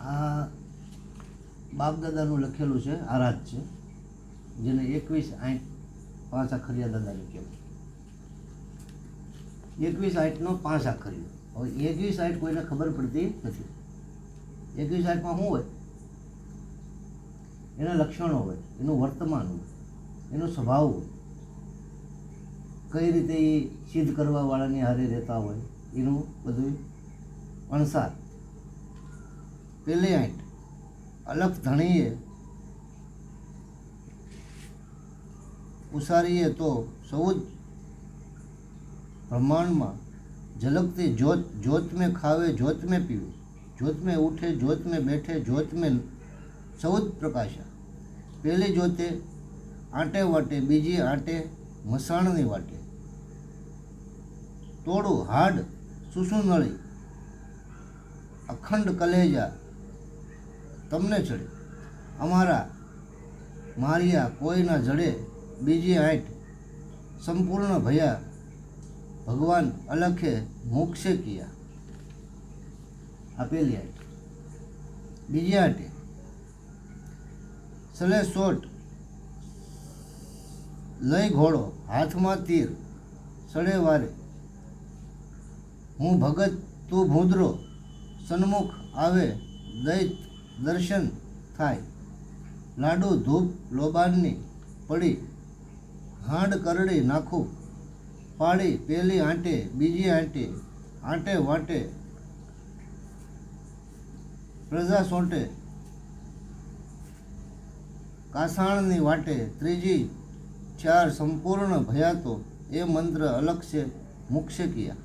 આ બાપદાદાનું લખેલું છે, આરાધ છે, જેને એકવીસ આઠ પાંચ આખરિયા દાદાને કહેવાય એકવીસ આઠનો પાંચ આખરિયો. હવે એકવીસ આઠ કોઈને ખબર પડતી નથી. એકવીસ આઠમાં શું હોય? એના લક્ષણો હોય, એનું વર્તમાન હોય, એનો સ્વભાવ હોય. કઈ રીતે એ સિદ્ધ કરવાવાળાની હારે રહેતા હોય, એનું બધું અણસાર. પેલી આંટ અલગ ધણીએ ઉસારીએ તો સૌ જ બ્રહ્માંડમાં ઝલકતી જોત જોત મેં ખાવે જોત મેં પીવે જોત મેં ઉઠે જોત મેં બેઠે જોત મેં સૌ જ પ્રકાશા પહેલી જોતે આંટે વાટે બીજી આંટે મસાણની વાટે તોડું હાડ સુસુનળી અખંડ કલેજા તમને ચડે. અમારા મારિયા કોઈના જડે બીજી આંઠ સંપૂર્ણ ભયા. ભગવાન અલખે મોક્ષે કિયા. આપેલી આંઠ. બીજી આંટે સલે સોટ. લઈ ઘોડો, હાથમાં તીર. સડે વારે. હું ભગત, તું ભૂદરો. સન્મુખ આવે દૈત દર્શન થાય. લાડુ, ધૂપ લોબાનની પડી, હાંડ કરડી નાખું. પાડી પેલી આંટે, બીજી આંટે આંટે વાંટે. પ્રજા સોંટે. કાસાણની વાટે ત્રીજી, ચાર સંપૂર્ણ ભયાતો, એ મંત્ર અલગ છે, મુક્ષ કિયા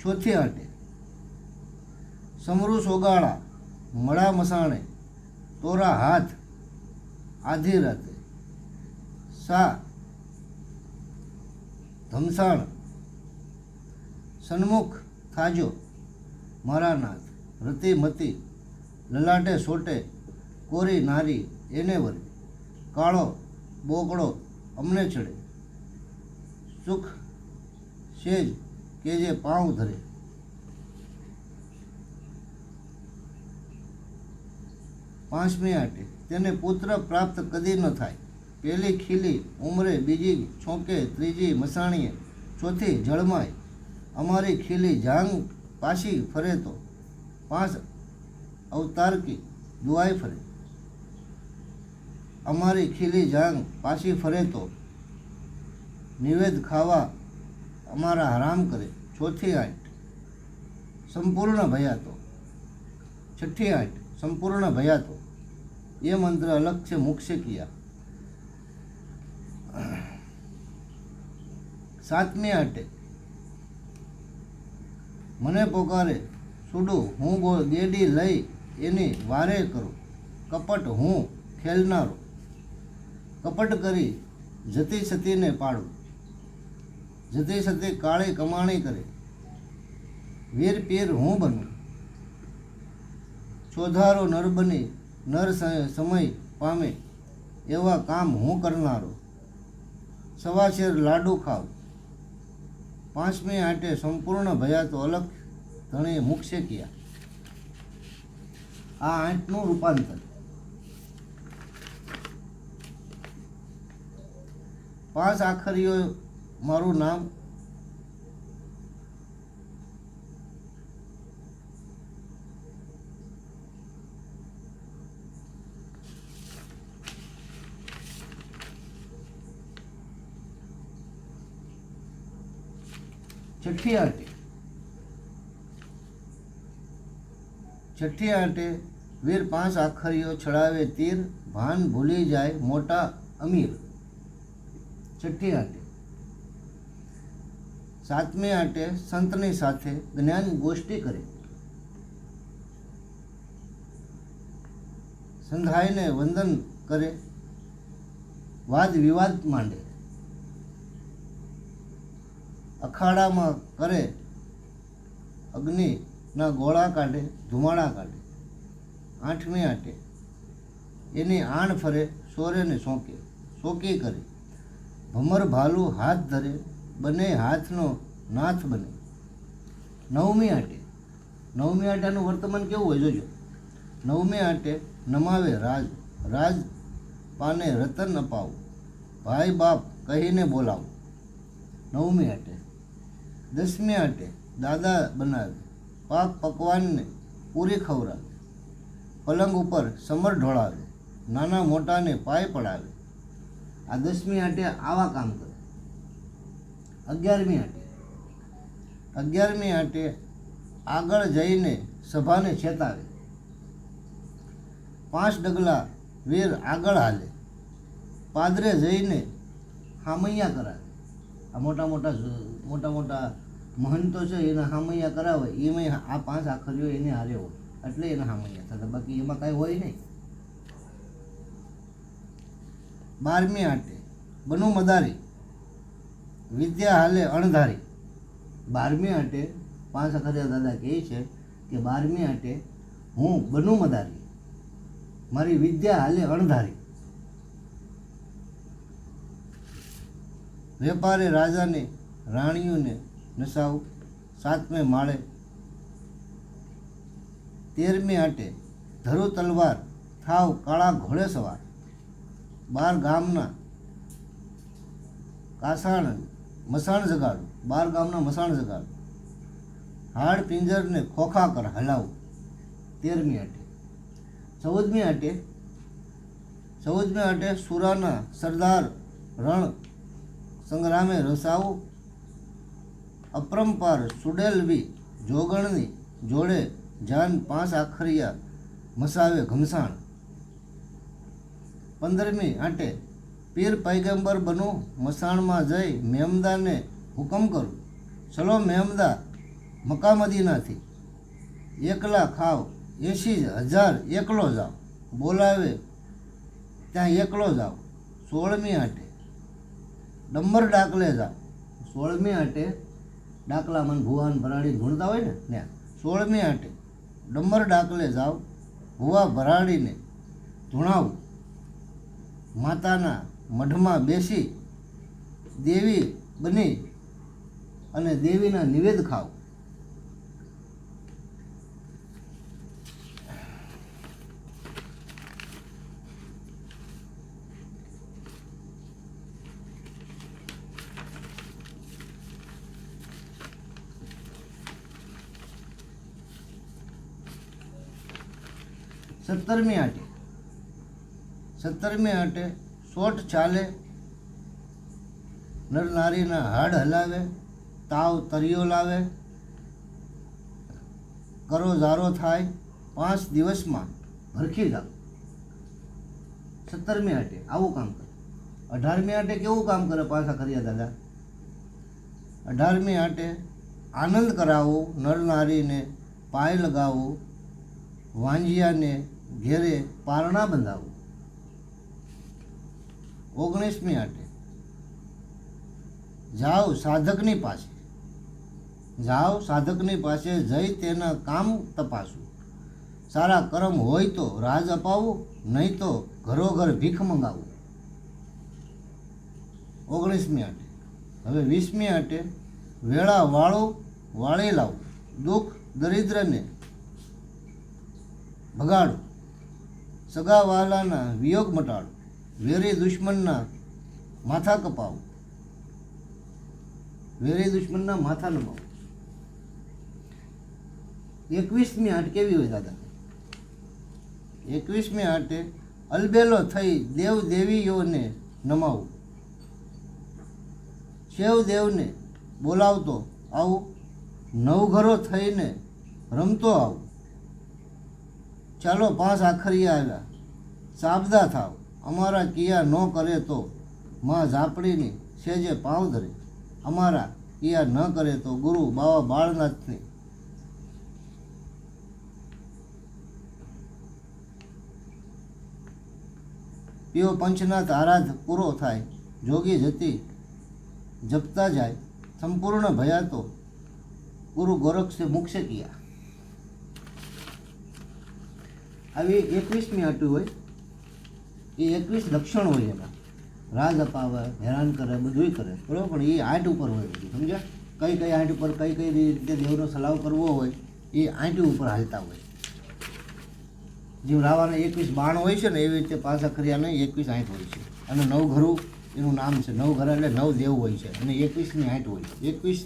ચોથી આંટે. સમરૂ સોગાળા મળા મસાણે, તોરા હાથ, આધી રાતે. સા, ધમસાણ, સન્મુખ થાજો, મારા નાથ, રતિ મતી, લલાટે સોટે, કોરી નારી, એને વરી, કાળો, બોકડો, અમને ચડે સુખ, સેજ કે જે પાઉં ધરે. પાંચમી આંટે, તેને પુત્ર પ્રાપ્ત કદી ન થાય. પહેલી ખીલી ઉમરે બીજી છોકે ત્રીજી મસાણીએ. ચોથી જળમાય. અમારી ખીલી જાંગ પાછી ફરે તો. પાંચ અવતારકી દુઆઈ ફરે. અમારી ખીલી જાંગ પાછી ફરે તો. નિવેદ ખાવા અમારા હરામ કરે. ચોથી આંટ, સંપૂર્ણ ભયાતો છઠ્ઠી આંટ સંપૂર્ણ ભયાતો. એ મંત્ર અલગ છે મુક્ષ કિયા. સાતમી આટે મને પોકારે, સુડું, હું ગો ગેડી લઈ, એની વારે કરું. કપટ હું ખેલનારો. કપટ કરી, જતી સતીને પાડું. જતી સતી કાળી કમાણી કરે. વીર પીર હું બનું. ચોધારો નર બને, નર સમય પામે, એવા કામ હું કરનારો. સવાશેર લાડુ ખાવ. પાંચમી આંટે સંપૂર્ણ ભયા તો અલગ ધણે મુકશે ક્યા? આ આંટનું રૂપાંતર. પાંચ આખરીઓ મારું નામ છઠ્ઠી આંટી છઠ્ઠી આંટે વીર પાંચ આખરીઓ છડાવે તીર, ભાન ભૂલી જાય મોટા અમીર. છઠ્ઠી આંટે સાતમી આંટે સંતની સાથે જ્ઞાન ગોષ્ઠી કરે. સંધાઈને વંદન કરે. વાદ વિવાદ માંડે. અખાડામાં કરે, અગ્નિના ગોળા કાઢે, ધુમાડા કાઢે આઠમી આંટે. એની આણ ફરે, સોરેને સોંકે, સોકી કરે. ભમર ભાલુ હાથ ધરે, બંને હાથનો નાથ બને. નવમી આંટે. નવમી આંટાનું વર્તમાન કેવું હોય જોજો. નવમી આંટે નમાવે રાજ. રાજ પાને રતન અપાવું. ભાઈ બાપ કહીને બોલાવું. નવમી આંટે. દસમી અટે દાદા બનાવે. પાક પકવાનને પૂરી ખવડાવે. પલંગ ઉપર સમર ઢોળાવે. નાના મોટાને પાય પડાવે. આ દસમી આટે આવા કામ કરે. અગિયારમી આટે. અગિયારમી આટે આગળ જઈને સભાને છેતાવે. પાંચ ડગલા વીર આગળ હાલે. પાદરે જઈને હામૈયા કરાવે. આ મોટા મોટા મોટા મોટા મહંતો છે એના હામૈયા કરાવે એમાં આ પાંચ આખરીઓ એને હારે હોય. એટલે એના હામૈયા થતા બાકી એમાં કાંઈ હોય નહીં. બારમી આંટે, બનુ મદારી, વિદ્યા હાલે અણધારી. બારમી આંટે પાંચ અખરિયા દાદા કહે છે કે બારમી આંટે હું બનુ મદારી. મારી વિદ્યા હાલે અણધારી. વેપારી રાજાને, રાણીઓને નસાવું સાતમે માળે. તેરમી આંટે ધરો તલવાર, થાવ કાળા ઘોડે સવાર. બાર ગામના કાસાણ મસાણ જગાડું, બાર ગામના મસાણ જગાડું. હાડ પિંજરને ખોખા કર હલાવું, તેરમી આટે. ચૌદમી આટે ચૌદમી આટે સુરાના સરદાર રણ સંગ્રામે રસાવું અપરંપાર સુડેલવી જોગણની જોડે જાન પાંચ આખરિયા મસાવે ઘમસાણ. પંદરમી આંટે પીર પૈગંબર બનું મસાણમાં જઈ મેમદાને હુકમ કરું. ચલો મેમદા મકામદીનાથી એકલા ખાવ, એંશી હજાર એકલો જાઓ બોલાવે, ત્યાં એકલો જાઓ સોળમી આંટે ડંબર ડાકલે જાઓ સોળમી આંટે ડાકલા મન ભુવાન ભરાડી ધૂણતા હોય ને ત્યાં સોળમી આંટે. ડંબર ડાકલે જાઓ ભુવા ભરાડીને ધૂણાવું. માતાના મઢમાં બેસી દેવી બની અને દેવીના નિવેદ ખાવ. સત્તરમી આંટે. સત્તરમી આંટે સોટ ચાલે, નર નારીના હાડ હલાવે, તાવ તરિયો લાવે, કરો ઝારો થાય, પાંચ દિવસમાં ભરખી જાવ સત્તરમી આંટે આવું કામ કરે. અઢારમી આંટે કેવું કામ કરે પાછા કર્યા દાદા? અઢારમી આંટે આનંદ કરાવો, નર નારીને પાય લગાવો, વાંજિયાને ઘેરે પારણા બંધાવું. ઓગણીસમી આટે જાઓ સાધકની પાસે. જાઓ સાધકની પાસે જઈ તેના કામ તપાસું. સારા કર્મ હોય તો રાજ અપાવું, નહીં તો ઘરોઘર ભીખ મંગાવું. ઓગણીસમી આટે હવે વીસમી આટે વેળા વાળું વાળી લાવું દુઃખ દરિદ્રને ભગાડું. સગાવાલાના વિયોગ મટાડો, વેરી દુશ્મનના માથા કપાવો, વેરી દુશ્મનના માથા નમાવો. એકવીસમી આઠ કેવી હોય દાદા? એકવીસમી આઠે અલબેલો થઈ દેવ દેવીઓને નમાવું. શેવ દેવને બોલાવતો આવું, નવઘરો થઈને રમતો આવું. ચાલો પાંચ આખરિયા આવ્યા સાબદા થાવ. અમારા કિયા ન કરે તો માં ઝાપડીની સેજે પાવ ધરે. અમારા કિયા ન કરે તો ગુરુ બાવા બાળનાથની પીઓ પંચનાથ આરાધ પૂરો થાય. જોગી જતી જપતા જાય. સંપૂર્ણ ભયાતો. ગુરુ ગોરક્ષે મુક્ષ કિયા. આવી એકવીસમી આટું હોય, એ એકવીસ લક્ષણ હોય એમાં. રાજ અપાવે, હેરાન કરે, બધુંય કરે. બરાબર? પણ એ આંટ ઉપર હોય બધું, સમજ્યા? કઈ કઈ આંટ ઉપર, કઈ કઈ રીતે દેવનો સલાવ કરવો હોય, એ આંટી ઉપર હાલતા હોય. જેમ રાવાના એકવીસ બાણ હોય છે ને, એવી રીતે પાછા ખરિયાને એકવીસ આઠ હોય છે. અને નવઘરું એનું નામ છે. નવઘર એટલે નવ દેવ હોય છે. અને એકવીસની આઠ હોય એકવીસ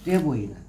સ્ટેપ હોય એના.